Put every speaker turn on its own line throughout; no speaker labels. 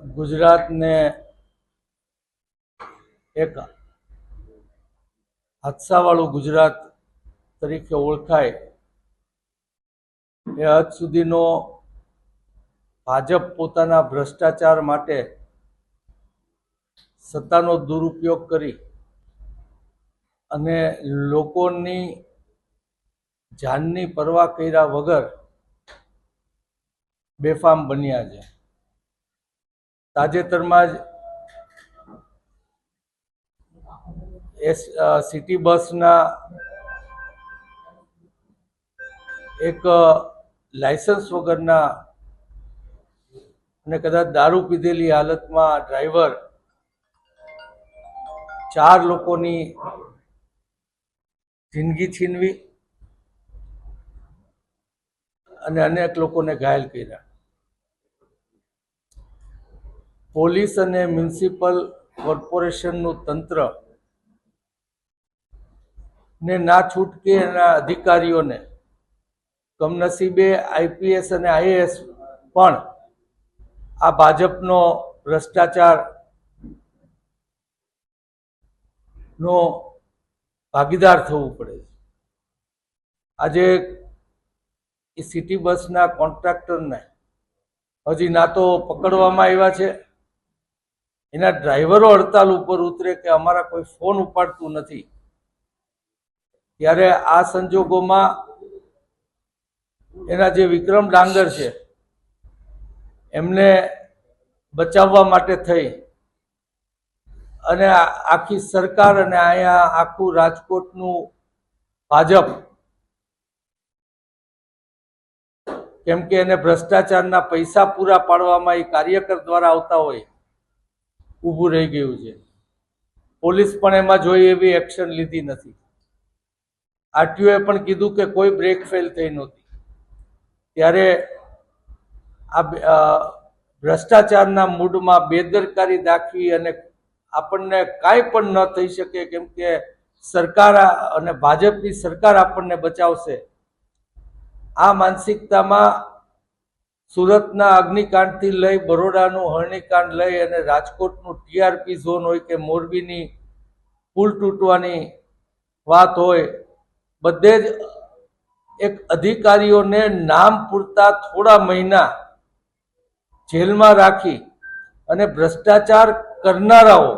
ગુજરાતને એક હાદસાવાળું ગુજરાત તરીકે ઓળખાય, એ હદ સુધીનો ભાજપ પોતાના ભ્રષ્ટાચાર માટે સત્તાનો દુરુપયોગ કરી અને લોકોની જાનની પરવા કર્યા વગર બેફામ બન્યા છે. તાજેતરમાં જ એસ સિટી બસના એક લાયસન્સ વગરના અને કદાચ દારૂ પીધેલી હાલતમાં ડ્રાઈવર ચાર લોકોની જિંદગી છીનવી અને અનેક લોકોને ઘાયલ કર્યા. પોલીસ અને મ્યુનિસિપલ કોર્પોરેશનનું તંત્ર ને ના છૂટકે એના અધિકારીઓને કમનસીબે આઈપીએસ અને આઈએએસ પણ આ ભાજપનો ભ્રષ્ટાચાર નો ભાગીદાર થવું પડે છે. આજે એ સિટી બસના કોન્ટ્રાક્ટરને હજી ના તો પકડવામાં આવ્યા છે. એના ડ્રાઈવરો હડતાલ ઉપર ઉતરે કે અમારા કોઈ ફોન ઉપાડતું નથી. ત્યારે આ સંજોગોમાં એના જે વિક્રમ ડાંગર છે, એમને બચાવવા માટે થઈ. અને આખી સરકાર અને અહીંયા આખું રાજકોટનું ભાજપ કેમ કે એને ભ્રષ્ટાચારના પૈસા પૂરા પાડવામાં એ કાર્યકર દ્વારા આવતા હોય. ઊભું રહી ગયું છે. પોલીસ પણ એમાં જોઈ એવી એક્શન લીધી નથી. આરટીઓએ પણ કીધું કે કોઈ બ્રેક ફેલ થઈ નહોતી. ત્યારે આ ભ્રષ્ટાચારના મૂડમાં બેદરકારી દાખવી અને આપણને કાંઈ પણ ન થઈ શકે કેમ કે સરકાર અને ભાજપની સરકાર આપણને બચાવશે. આ માનસિકતામાં સુરતના અગ્નિકાંડથી લઈ બરોડાનું હરણીકાંડ લઈ અને રાજકોટનું ટીઆરપી ઝોન હોય કે મોરબીની પુલ તૂટવાની વાત હોય, બધે જ એક અધિકારીઓને નામ પૂરતા થોડા મહિના જેલમાં રાખી અને ભ્રષ્ટાચાર કરનારાઓ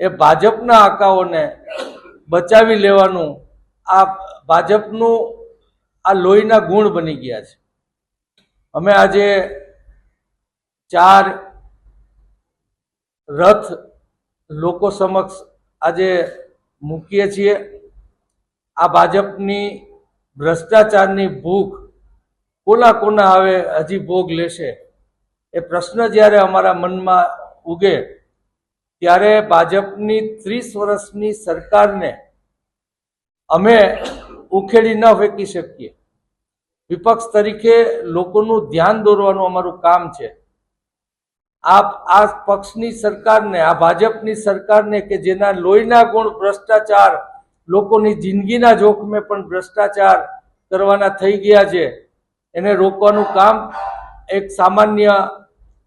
એ ભાજપના આકાઓને બચાવી લેવાનું આ ભાજપનું આ લોહીના ગુણ બની ગયા છે. અમે આજે ચાર રથ લોકો સમક્ષ આજે મૂકીએ છીએ. આ ભાજપની ભ્રષ્ટાચારની ભૂખ કોના કોના હવે હજી ભોગ લેશે એ પ્રશ્ન જ્યારે અમારા મનમાં ઉગે ત્યારે ભાજપની ત્રીસ વર્ષની સરકારને અમે ઉખેડી ન ફેંકી શકીએ. વિપક્ષ તરીકે લોકોનું ધ્યાન દોરવાનું અમારું કામ છે. આપ આ પક્ષની સરકારને, આ ભાજપની સરકારને કે જેના લોહીના ગુણ, ભ્રષ્ટાચાર, લોકોની જિંદગીના જોખમે પણ ભ્રષ્ટાચાર કરવાના થઈ ગયા છે, એને રોકવાનું કામ એક સામાન્ય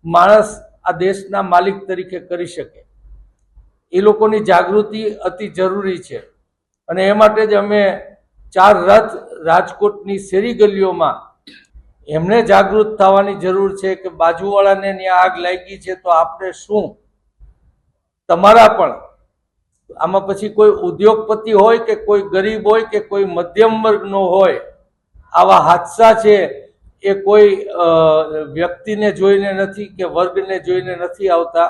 માણસ આ દેશના માલિક તરીકે કરી શકે. એ લોકોની જાગૃતિ અતિ જરૂરી છે. અને એ માટે જ અમે ચાર રથ રાજકોટની શેરી ગલીઓમાં એમને જાગૃત થવાની જરૂર છે કે બાજુવાળાને ત્યાં આગ લાગી છે તો આપણે શું? તમારા પણ. આમાં પછી કોઈ ઉદ્યોગપતિ હોય કે કોઈ ગરીબ હોય કે કોઈ મધ્યમ વર્ગનો હોય, આવા હાદસા છે એ કોઈ વ્યક્તિને જોઈને નથી કે વર્ગને જોઈને નથી આવતા?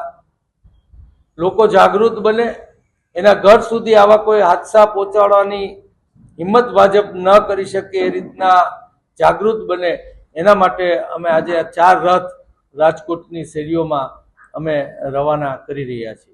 લોકો જાગૃત બને, એના ઘર સુધી આવા કોઈ હાદસા પહોંચાડવાની હિંમત ભાજપ ન કરી શકે એ રીતના જાગૃત બને. એના માટે અમે આજે ચાર રથ રાજકોટની શેરીઓમાં અમે રવાના કરી રહ્યા છીએ.